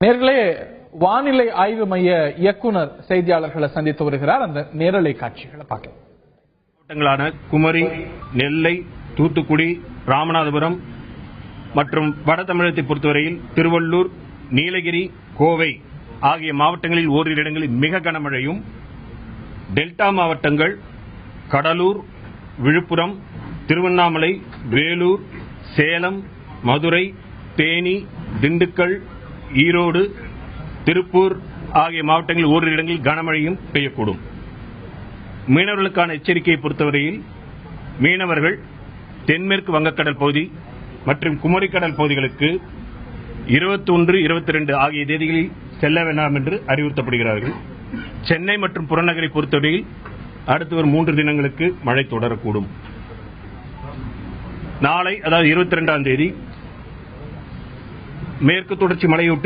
நேர்களே வானிலை ஆய்வு மைய இயக்குனர் செய்தியாளர்களை சந்தித்து வருகிறார். அந்த நேரலை காட்சிகளை பார்க்கலாம். மாவட்டங்களான குமரி நெல்லை தூத்துக்குடி ராமநாதபுரம் மற்றும் வட தமிழகத்தை பொறுத்தவரையில் திருவள்ளூர் நீலகிரி கோவை ஆகிய மாவட்டங்களில் ஓரிரு இடங்களில் மிக கனமழையும் டெல்டா மாவட்டங்கள் கடலூர் விழுப்புரம் திருவண்ணாமலை வேலூர் சேலம் மதுரை தேனி திண்டுக்கல் ஈரோடு திருப்பூர் ஆகிய மாவட்டங்களில் ஓரிரு இடங்களில் கனமழையும் பெய்யக்கூடும். மீனவர்களுக்கான எச்சரிக்கையை பொறுத்தவரையில் மீனவர்கள் தென்மேற்கு வங்கக்கடல் பகுதி மற்றும் குமரிக்கடல் பகுதிகளுக்கு 21 22 ஆகிய தேதிகளில் செல்ல வேண்டாம் என்று அறிவுறுத்தப்படுகிறார்கள். சென்னை மற்றும் புறநகரை பொறுத்தவரையில் அடுத்து வரும் மூன்று தினங்களுக்கு மழை தொடரக்கூடும். நாளை அதாவது 22 தேதி மேற்கு தொடர்ச்சி மலையொட்டி